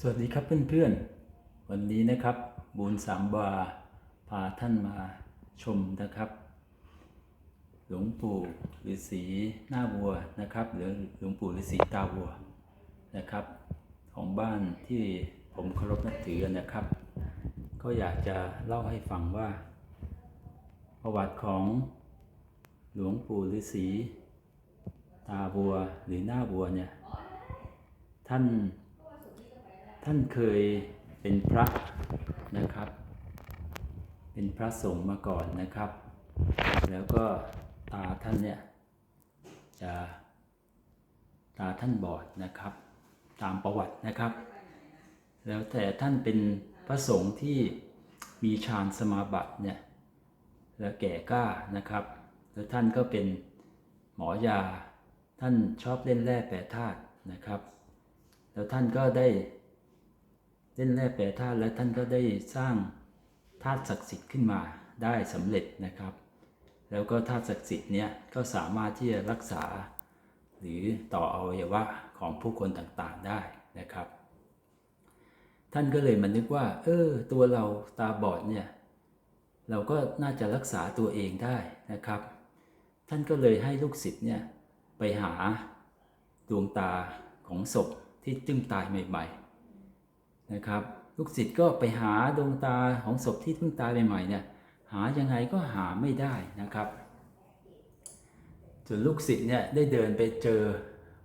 สวัสดีครับเพื่อนๆ วันนี้นะครับบูญสามวาพาท่านมาชมนะครับ หลวงปู่ฤาษีหน้าวัวนะครับหรือหลวงปู่ฤาษีตาวัวนะครับ ของบ้านที่ผมเคารพนับถือนะครับ ก็อยากจะเล่าให้ฟังว่า ประวัติของหลวงปู่ฤาษีตาวัวหรือหน้าวัวเนี่ยท่าน ท่านเคยเป็นพระนะครับ เป็นพระสงฆ์มาก่อนนะครับ แล้วก็ตาท่านเนี่ยจะตาท่านบอดนะครับ ตามประวัตินะครับ แล้วแต่ท่านเป็นพระสงฆ์ที่มีฌานสมาบัติเนี่ยและแก่กล้านะครับ แล้วท่านก็เป็นหมอยา ท่านชอบเล่นแร่แปรธาตุนะครับ แล้วท่านก็ได้ เล่นแร่แปรธาตุและท่านก็ได้สร้างธาตุศักดิ์สิทธิ์ขึ้นมาได้สำเร็จนะครับ แล้วก็ธาตุศักดิ์สิทธิ์เนี้ยก็สามารถที่จะรักษา หรือต่ออวัยวะของผู้คนต่างๆได้นะครับ ท่านก็เลยมานึกว่า เออตัวเราตาบอดเนี่ยเราก็น่าจะรักษาตัวเองได้นะครับ ท่านก็เลยให้ลูกศิษย์เนี่ยไปหาดวงตาของศพที่จึงตายใหม่ ๆ นะครับ ลูกศิษย์ก็ไปหาดวงตาของศพที่เพิ่งตายใหม่ๆเนี่ยหายังไงก็หาไม่ได้นะครับส่วนลูกศิษย์เนี่ยได้เดินไปเจอ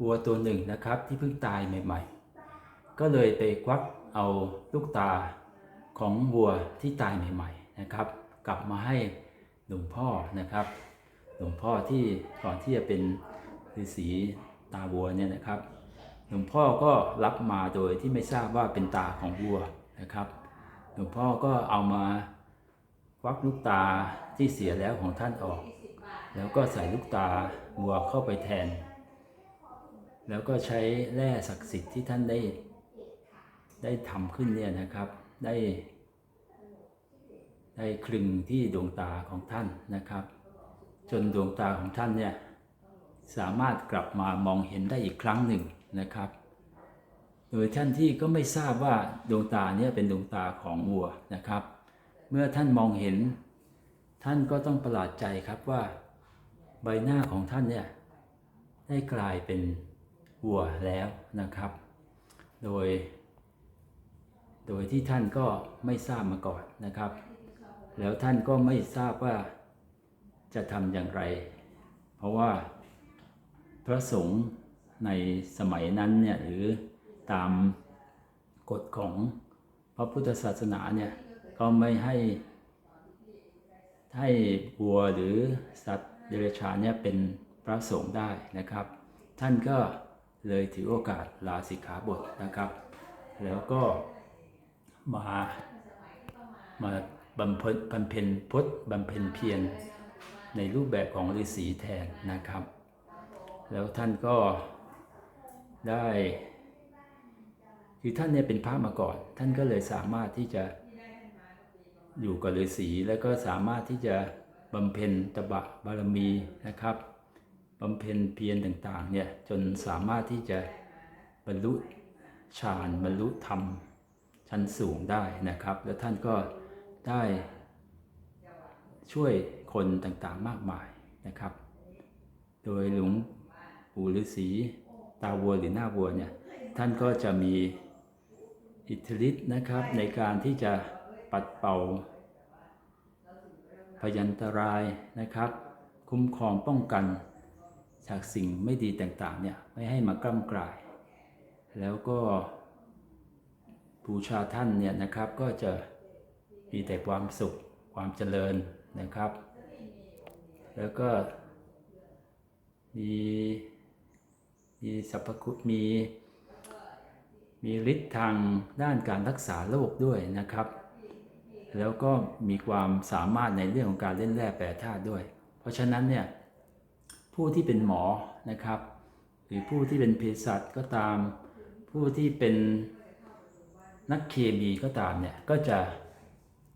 วัวตัวหนึ่งนะครับที่เพิ่งตายใหม่ๆ ก็เลยไปควักเอาลูกตาของวัวที่ตายใหม่ๆนะครับ กลับมาให้หลวงพ่อนะครับ หลวงพ่อที่ก่อนที่จะเป็นฤาษีตาวัวเนี่ยนะครับ หลวงพ่อก็รับมาโดยที่ไม่ทราบว่าเป็นตาของวัวนะครับ หลวงพ่อก็เอามาควักลูกตาที่เสียแล้วของท่านออก แล้วก็ใส่ลูกตาวัวเข้าไปแทน แล้วก็ใช้แร่ศักดิ์สิทธิ์ที่ท่านได้ ได้ทำขึ้นเนี่ยนะครับได้ได้คลึงที่ดวงตาของท่านนะครับ จนดวงตาของท่านเนี่ยสามารถกลับมามองเห็นได้อีกครั้งหนึ่ง นะครับ โดยท่านที่ก็ไม่ทราบว่าดวงตาเนี่ยเป็นดวงตาของวัวนะครับ เมื่อท่านมองเห็น ท่านก็ต้องประหลาดใจครับว่า ใบหน้าของท่านเนี่ยได้กลายเป็นวัวแล้วนะครับ โดย โดยที่ท่านก็ไม่ทราบมาก่อนนะครับ แล้วท่านก็ไม่ทราบว่าจะทำอย่างไร เพราะว่าพระสงฆ์ ในสมัยนั้นเนี่ยหรือตามกฎของพระพุทธศาสนาเนี่ยก็ไม่ให้ให้วัวหรือสัตว์เดรัจฉานเนี่ยเป็นพระสงฆ์ได้นะครับ ท่านก็เลยถือโอกาสลาสิกขาบทนะครับ แล้วก็มามาบำเพ็ญบำเพ็ญพจน์บำเพ็ญเพียรในรูปแบบของฤาษีแทนนะครับ แล้วท่านก็ ได้คือท่านเนี่ยเป็นพระมาก่อน ท่านก็เลยสามารถที่จะอยู่กับฤาษีแล้วก็สามารถที่จะบำเพ็ญตบะบารมีนะครับบำเพ็ญเพียรต่างๆเนี่ยจนสามารถที่จะบรรลุฌานบรรลุธรรมชั้นสูงได้นะครับ แล้วท่านก็ได้ช่วยคนต่างๆมากมายนะครับ โดยหลวงปู่ฤาษี ตาวัวหรือหน้าวัวเนี่ยท่านก็จะมีอิทธิฤทธิ์นะครับในการที่จะปัดเป่า พยันตรายนะครับ คุ้มครองป้องกัน จากสิ่งไม่ดีต่างๆเนี่ยไม่ให้มากล้ำกลาย แล้วก็บูชาท่านเนี่ยนะครับก็จะมีแต่ความสุขความเจริญนะครับ แล้วก็มี มีสรรพคุณมีมีฤทธิ์ทางด้านการรักษาโรคด้วยนะครับ แล้วก็มีความสามารถในเรื่องของการเล่นแร่แปรธาตุด้วย เพราะฉะนั้นเนี่ยผู้ที่เป็นหมอนะครับ หรือผู้ที่เป็นเภสัชก็ตาม ผู้ที่เป็นนักเคมีก็ตามเนี่ยก็จะ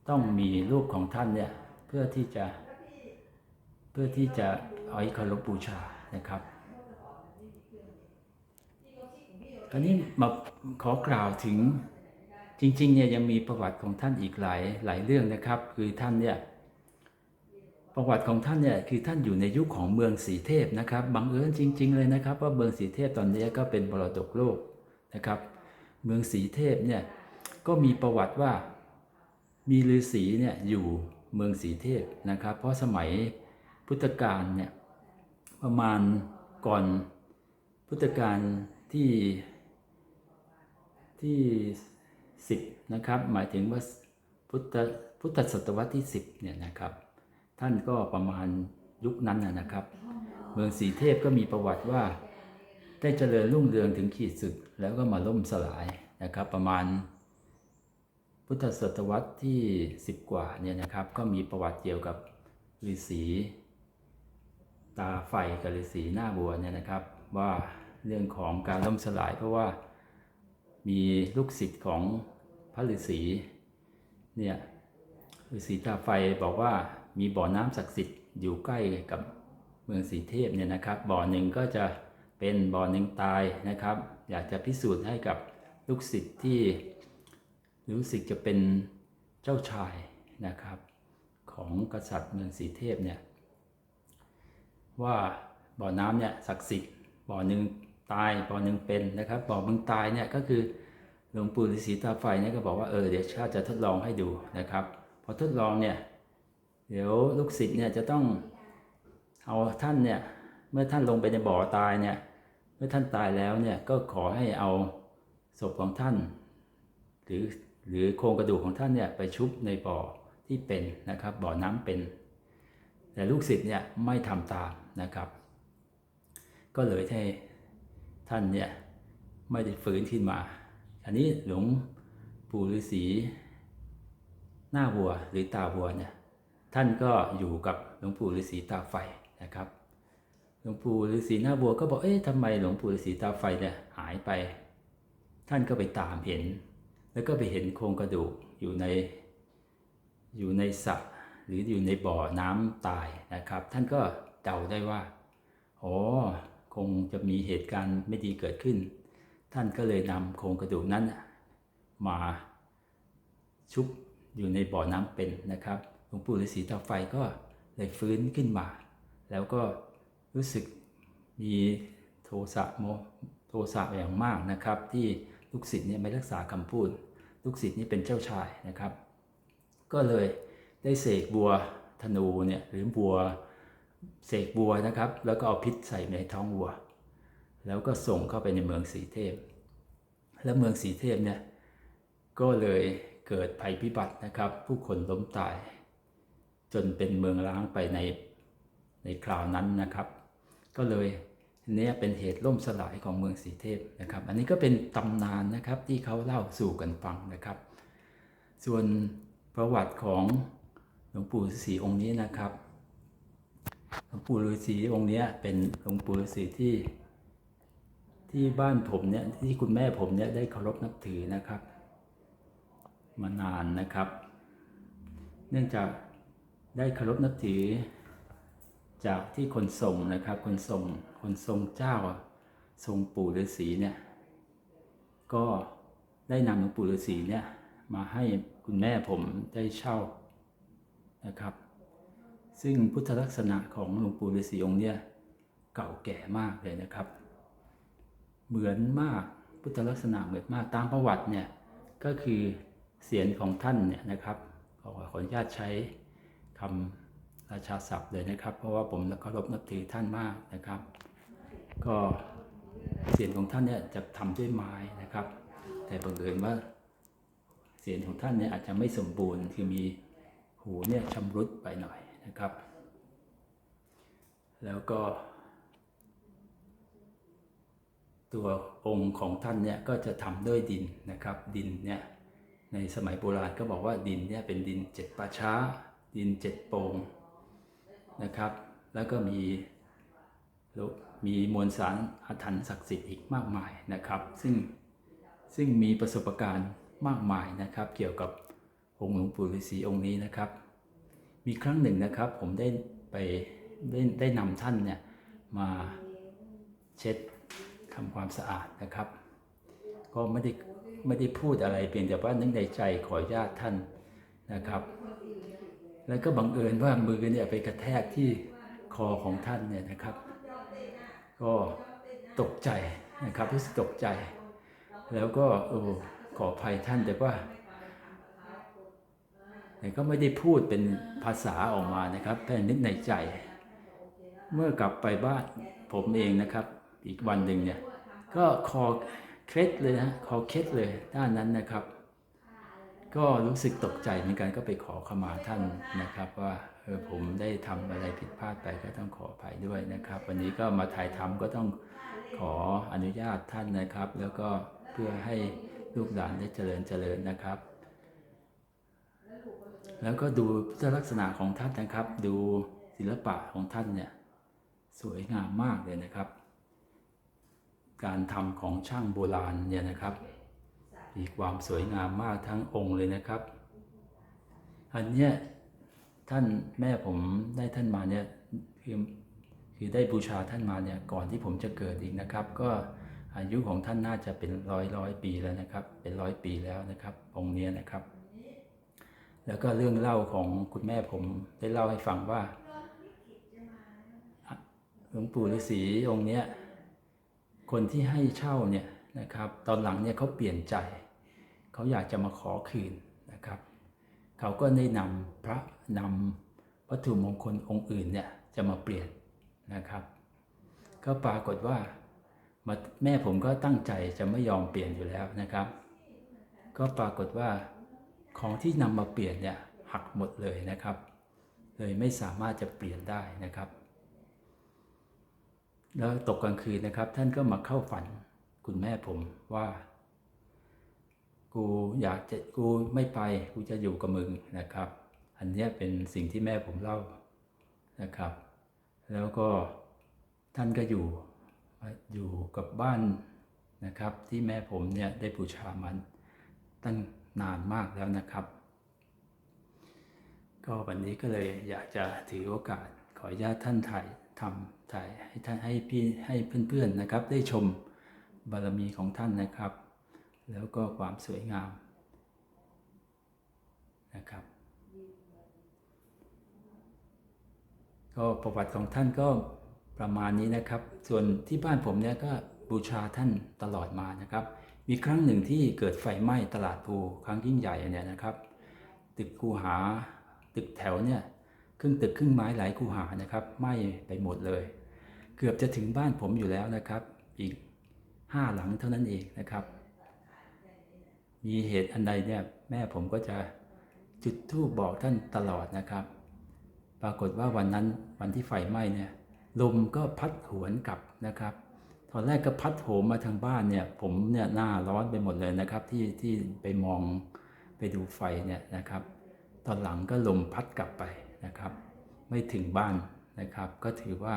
ต้องมีรูปของท่านเนี่ยเพื่อที่จะเพื่อที่จะเอาให้เคารพบูชานะครับ คราวนี้มาขอกล่าวถึงจริงๆเนี่ยยังมีประวัติของท่านอีกหลายหลายเรื่องนะครับ คือท่านเนี่ยประวัติของท่านเนี่ยคือท่านอยู่ในยุคของเมืองสีเทพนะครับบังเอิญจริง ๆ เลยนะครับ ว่าเมืองสีเทพตอนนี้ก็เป็นมรดกโลกนะครับ เมืองสีเทพเนี่ยก็มีประวัติว่ามีฤาษีเนี่ยอยู่เมืองสีเทพนะครับ เพราะสมัยพุทธกาลเนี่ยประมาณก่อนพุทธกาลที่ ที่ 10 นะครับ หมายถึงว่าพุทธพุทธศตวรรษที่ 10 เนี่ยนะครับ ท่านก็ประมาณยุคนั้นนะครับ เมืองสีเทพก็มีประวัติว่าได้เจริญรุ่งเรืองถึงขีดสุดแล้วก็มาล่มสลายนะครับ ประมาณพุทธศตวรรษที่ 10 กว่าเนี่ยนะครับ ก็มีประวัติเกี่ยวกับฤาษีตาไฟกับฤาษีหน้าบัวเนี่ยนะครับ ว่าเรื่องของการล่มสลายเพราะว่า มีลูกศิษย์ของพระฤาษีเนี่ยฤาษีตาไฟบอกว่ามีบ่อน้ำศักดิ์สิทธิ์อยู่ใกล้กับเมืองสีเทพเนี่ยนะครับ บ่อหนึ่งก็จะเป็นบ่อหนึ่งตายนะครับ อยากจะพิสูจน์ให้กับลูกศิษย์ที่รู้สึกจะเป็นเจ้าชายนะครับ ของกษัตริย์เมืองสีเทพเนี่ยว่าบ่อน้ำเนี่ยศักดิ์สิทธิ์บ่อหนึ่ง ตายบ่อหนึ่งเป็นนะครับบ่อมึงตายเนี่ยก็คือหลวงปู่ฤาษีตาไฟเนี่ยก็บอกว่าเออเดี๋ยวชาตจะทดลองให้ดูนะครับพอทดลองเนี่ยเดี๋ยวลูกศิษย์เนี่ยจะต้องเอาท่านเนี่ยเมื่อท่านลงไปในบ่อตายเนี่ยเมื่อท่านตายแล้วเนี่ยก็ขอให้เอาศพของท่าน หรือหรือโครงกระดูกของท่านเนี่ยไปชุบในบ่อที่เป็นนะครับบ่อน้ำเป็น แต่ลูกศิษย์เนี่ยไม่ทำตามนะครับ ก็เลยให้ ท่านเนี่ยไม่ได้ฟื้นขึ้นมา อันนี้หลวงปู่ฤาษีหน้าวัวหรือตาวัวเนี่ยท่านก็อยู่กับหลวงปู่ฤาษีตาไฟนะครับ หลวงปู่ฤาษีหน้าวัวก็บอกเอ๊ะทำไมหลวงปู่ฤาษีตาไฟเนี่ยหายไป ท่านก็ไปตามเห็น แล้วก็ไปเห็นโครงกระดูกอยู่ในอยู่ในสระหรืออยู่ในบ่อน้ำตายนะครับ ท่านก็เดาได้ว่าอ๋อ คงจะมีเหตุการณ์ไม่ดีเกิดขึ้น ท่านก็เลยนำโครงกระดูกนั้นมาชุบอยู่ในบ่อน้ำเป็นนะครับหลวงปู่ฤาษีตาไฟก็เลยฟื้นขึ้นมา แล้วก็รู้สึกมีโทสะโมโทสะอย่างมากนะครับ ที่ลูกศิษย์เนี่ยไม่รักษาคำพูด ลูกศิษย์นี่เป็นเจ้าชายนะครับ ก็เลยได้เสกบัวธนูเนี่ยหรือบัว เสกบัวนะครับ แล้วก็เอาพิษใส่ในท้องวัว แล้วก็ส่งเข้าไปในเมืองสีเทพ และเมืองสีเทพเนี่ยก็เลยเกิดภัยพิบัตินะครับ ผู้คนล้มตาย จนเป็นเมืองร้างไปในในคราวนั้นนะครับ ก็เลยเนี่ยเป็นเหตุล่มสลายของเมืองสีเทพนะครับ อันนี้ก็เป็นตำนานนะครับที่เขาเล่าสู่กันฟังนะครับ ส่วนประวัติของหลวงปู่ฤาษีองค์นี้นะครับ ลวงปู่ฤาษีองค์นี้เป็นหลวงปู่ฤาษีที่ที่บ้านผมเนี่ยที่คุณแม่ผมเนี่ยได้เคารพนับถือนะครับ มานานนะครับ เนื่องจากได้เคารพนับถือ จากที่คนทรงนะครับ คนทรงคนทรงเจ้าทรงปู่ฤาษีเนี่ยก็ได้นำหลวงปู่ฤาษีเนี่ยมาให้คุณแม่ผมได้เช่านะครับ ซึ่งพุทธลักษณะของหลวงปู่ฤาษีองค์เนี่ยเก่าแก่มากเลยนะครับ เหมือนมากพุทธลักษณะเหมือนมากตามประวัติเนี่ยก็คือเสียงของท่านเนี่ยนะครับขอขออนุญาตใช้คำราชาศัพท์เลยนะครับ เพราะว่าผมเคารพนับถือท่านมากนะครับ ก็เสียงของท่านเนี่ยจะทำด้วยไม้นะครับ แต่บังเอิญว่าเสียงของท่านเนี่ยอาจจะไม่สมบูรณ์คือมีหูเนี่ยชำรุดไปหน่อย นะครับ แล้วก็ ตัวองค์ของท่านเนี่ยก็จะทำด้วยดินนะครับ ดินเนี่ยในสมัยโบราณก็บอกว่าดินเนี่ยเป็นดินเจ็ดป่าช้า ดินเจ็ดโปงนะครับ แล้วก็มีมีมวลสารอาถรรพ์ศักดิ์สิทธิ์อีกมากมายนะครับ ซึ่งซึ่งมีประสบการณ์มากมายนะครับ เกี่ยวกับองค์หลวงปู่ฤาษีองค์นี้นะครับ มีครั้งหนึ่งนะครับ ผมได้ไปได้ได้นำท่านเนี่ยมาเช็ดทำความสะอาดนะครับ ก็ไม่ได้ไม่ได้พูดอะไรเพียงแต่ว่านึกในใจขอญาตท่านนะครับ แล้วก็บังเอิญว่ามือเนี่ยไปกระแทกที่คอของท่านเนี่ยนะครับ ก็ตกใจนะครับรู้สึกตกใจ แล้วก็โอ้ขออภัยท่านแต่ว่า แต่ก็ไม่ได้พูดเป็นภาษาออกมานะครับแค่นึกในใจ เมื่อกลับไปบ้านผมเองนะครับ อีกวันหนึ่งเนี่ย ก็คอเคล็ดเลยนะคอเคล็ดเลยด้านนั้นนะครับ ก็รู้สึกตกใจเหมือนกันก็ไปขอขมาท่านนะครับ ว่าเออผมได้ทำอะไรผิดพลาดไปก็ต้องขออภัยด้วยนะครับ วันนี้ก็มาถ่ายทำก็ต้องขออนุญาตท่านนะครับ แล้วก็เพื่อให้ลูกหลานได้เจริญเจริญนะครับ แล้วก็ดูพุทธลักษณะของท่านนะครับ ดูศิลปะของท่านเนี่ยสวยงามมากเลยนะครับ การทำของช่างโบราณเนี่ยนะครับ มีความสวยงามมากทั้งองค์เลยนะครับ อันเนี้ยท่านแม่ผมได้ท่านมาเนี่ยคือคือได้บูชาท่านมาเนี่ยก่อนที่ผมจะเกิดอีกนะครับ ก็อายุของท่านน่าจะเป็นร้อยร้อยปีแล้วนะครับ เป็นร้อยปีแล้วนะครับ องค์เนี้ยนะครับ แล้วก็เรื่องเล่าของคุณแม่ผมได้เล่าให้ฟังว่าหลวงปู่ฤาษีองค์เนี้ยคนที่ให้เช่าเนี่ยนะครับ ตอนหลังเนี่ยเขาเปลี่ยนใจ เขาอยากจะมาขอคืนนะครับ เขาก็ได้นำพระนำวัตถุมงคลองค์อื่นเนี่ยจะมาเปลี่ยนนะครับ ก็ปรากฏว่ามาแม่ผมก็ตั้งใจจะไม่ยอมเปลี่ยนอยู่แล้วนะครับ ก็ปรากฏว่า ของที่นำมาเปลี่ยนเนี่ยหักหมดเลยนะครับ เลยไม่สามารถจะเปลี่ยนได้นะครับ แล้วตกกลางคืนนะครับ ท่านก็มาเข้าฝันคุณแม่ผมว่า กูอยากจะกูไม่ไปกูจะอยู่กับมึงนะครับ อันนี้เป็นสิ่งที่แม่ผมเล่านะครับ แล้วก็ท่านก็อยู่อยู่กับบ้านนะครับ ที่แม่ผมเนี่ยได้บูชามันตั้ง นานมากแล้วนะครับ ก็วันนี้ก็เลยอยากจะถือโอกาสขออนุญาตท่านถ่ายทำถ่ายให้ท่านให้พี่ให้เพื่อนๆนะครับ ได้ชมบารมีของท่านนะครับ แล้วก็ความสวยงามนะครับ ก็ประวัติของท่านก็ประมาณนี้นะครับ ส่วนที่บ้านผมเนี่ยก็บูชาท่านตลอดมานะครับ มีครั้งหนึ่งที่เกิดไฟไหม้ตลาดภูครั้งยิ่งใหญ่เนี่ยนะครับ ตึกคูหาตึกแถวเนี่ยครึ่งตึกครึ่งไม้หลายคูหานะครับไหม้ไปหมดเลย เกือบจะถึงบ้านผมอยู่แล้วนะครับ อีกห้าหลังเท่านั้นเองนะครับ มีเหตุอันใดเนี่ยแม่ผมก็จะจุดธูปบอกท่านตลอดนะครับ ปรากฏว่าวันนั้นวันที่ไฟไหม้เนี่ยลมก็พัดหวนกลับนะครับ ตอนแรกก็พัดโหมมาทางบ้านเนี่ยผมเนี่ยหน้าร้อนไปหมดเลยนะครับที่ที่ไปมองไปดูไฟเนี่ยนะครับ ตอนหลังก็ลมพัดกลับไปนะครับ ไม่ถึงบ้านนะครับ ก็ถือว่า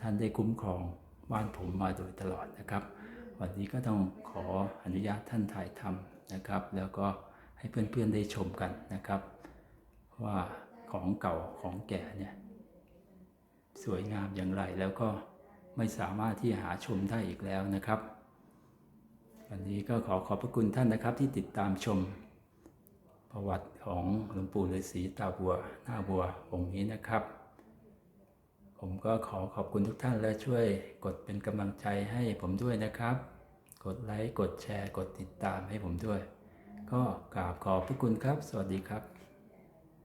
ท่านได้คุ้มครองบ้านผมมาโดยตลอดนะครับ วันนี้ก็ต้องขออนุญาตท่านถ่ายทำนะครับ แล้วก็ให้เพื่อนๆได้ชมกันนะครับ ว่าของเก่าของแก่เนี่ยสวยงามอย่างไรแล้วก็ ไม่สามารถที่หาชมได้อีกแล้วนะครับวันนี้ก็ขอขอบพระคุณท่านนะครับที่ติดตามชม ประวัติของหลวงปู่ฤาษีตาบัว หน้าบัวองค์นี้นะครับ ผมก็ขอขอบคุณทุกท่านและช่วยกดเป็นกำลังใจให้ผมด้วยนะครับ กดไลค์กดแชร์ กดติดตามให้ผมด้วย ก็กราบขอบพระคุณครับ สวัสดีครับ